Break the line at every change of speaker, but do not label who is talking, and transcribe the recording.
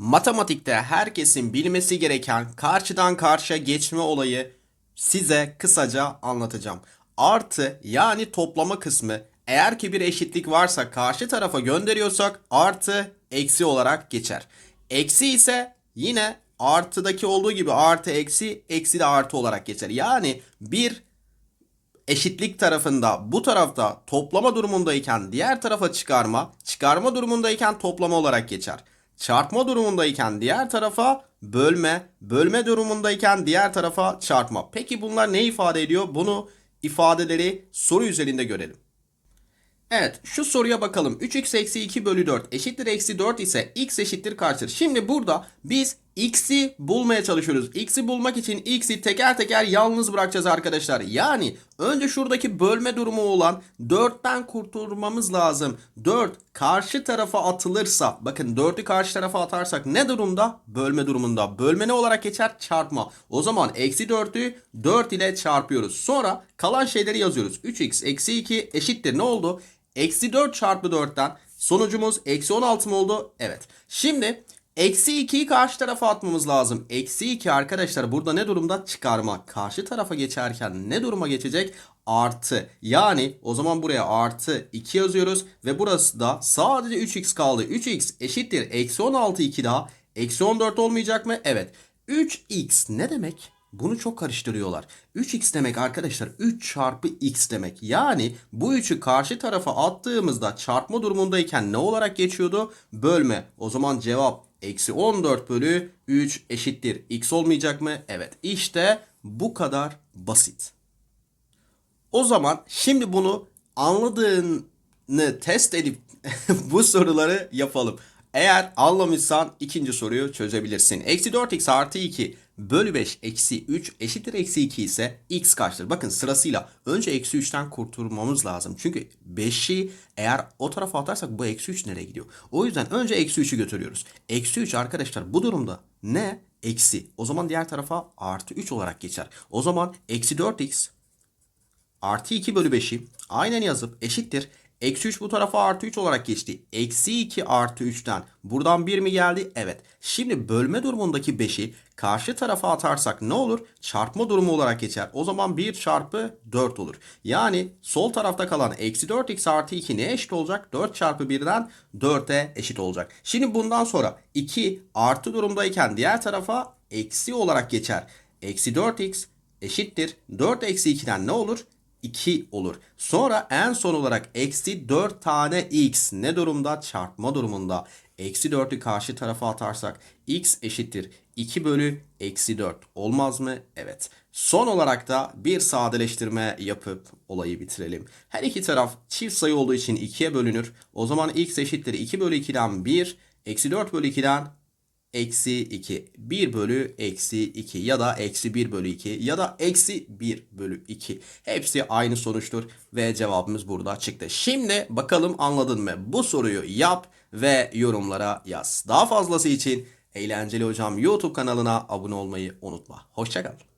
Matematikte herkesin bilmesi gereken karşıdan karşıya geçme olayı size kısaca anlatacağım. Artı yani toplama kısmı eğer ki bir eşitlik varsa karşı tarafa gönderiyorsak artı eksi olarak geçer. Eksi ise yine artıdaki olduğu gibi artı eksi eksi de artı olarak geçer. Yani bir eşitlik tarafında bu tarafta toplama durumundayken diğer tarafa çıkarma, çıkarma durumundayken toplama olarak geçer. Çarpma durumundayken diğer tarafa bölme, bölme durumundayken diğer tarafa çarpma. Peki bunlar ne ifade ediyor? Bunu ifadeleri soru üzerinde görelim. Evet şu soruya bakalım. 3x eksi 2 bölü 4 eşittir eksi 4 ise x eşittir kaçtır? Şimdi burada biz x'i bulmaya çalışıyoruz. X'i bulmak için x'i teker teker yalnız bırakacağız arkadaşlar. Yani önce şuradaki bölme durumu olan 4'ten kurtulmamız lazım. 4 karşı tarafa atılırsa bakın 4'ü karşı tarafa atarsak ne durumda? Bölme durumunda. Bölme ne olarak geçer? Çarpma. O zaman eksi 4'ü 4 ile çarpıyoruz. Sonra kalan şeyleri yazıyoruz. 3x eksi 2 eşittir ne oldu? Eksi 4 çarpı 4'ten sonucumuz eksi 16 mı oldu? Evet. Şimdi eksi 2'yi karşı tarafa atmamız lazım. Eksi 2 arkadaşlar burada ne durumda? Çıkarma. Karşı tarafa geçerken ne duruma geçecek? Artı. Yani o zaman buraya artı 2 yazıyoruz. Ve burası da sadece 3x kaldı. 3x eşittir. Eksi 16 2 daha. Eksi 14 olmayacak mı? Evet. 3x ne demek? Bunu çok karıştırıyorlar. 3x demek arkadaşlar 3 çarpı x demek. Yani bu 3'ü karşı tarafa attığımızda çarpma durumundayken ne olarak geçiyordu? Bölme. O zaman cevap eksi 14 bölü 3 eşittir. x olmayacak mı? Evet. İşte bu kadar basit. O zaman şimdi bunu anladığını test edip bu soruları yapalım. Eğer anlamışsan ikinci soruyu çözebilirsin. Eksi 4x artı 2 bölü 5 eksi 3 eşittir eksi 2 ise x kaçtır? Bakın sırasıyla önce eksi 3'ten kurtulmamız lazım. Çünkü 5'i eğer o tarafa atarsak bu eksi 3 nereye gidiyor? O yüzden önce eksi 3'ü götürüyoruz. Eksi 3 arkadaşlar bu durumda ne? Eksi. O zaman diğer tarafa artı 3 olarak geçer. O zaman eksi 4x artı 2 bölü 5'i aynen yazıp eşittir. Eksi 3 bu tarafa artı 3 olarak geçti. Eksi 2 artı 3'ten buradan 1 mi geldi? Evet. Şimdi bölme durumundaki 5'i karşı tarafa atarsak ne olur? Çarpma durumu olarak geçer. O zaman 1 çarpı 4 olur. Yani sol tarafta kalan eksi 4x artı 2 neye eşit olacak? 4 çarpı 1'den 4'e eşit olacak. Şimdi bundan sonra 2 artı durumdayken diğer tarafa eksi olarak geçer. Eksi 4x eşittir. 4 eksi 2'den ne olur? 2 olur. Sonra en son olarak eksi 4 tane x ne durumda? Çarpma durumunda. Eksi 4'ü karşı tarafa atarsak x eşittir 2 bölü eksi 4 olmaz mı? Evet. Son olarak da bir sadeleştirme yapıp olayı bitirelim. Her iki taraf çift sayı olduğu için 2'ye bölünür. O zaman x eşittir 2 bölü 2'den 1, eksi 4 bölü 2'den eksi 2. 1 bölü eksi 2 ya da eksi 1 bölü 2 ya da eksi 1 bölü 2. Hepsi aynı sonuçtur ve cevabımız burada çıktı. Şimdi bakalım anladın mı? Bu soruyu yap ve yorumlara yaz. Daha fazlası için Eğlenceli Hocam YouTube kanalına abone olmayı unutma. Hoşçakal.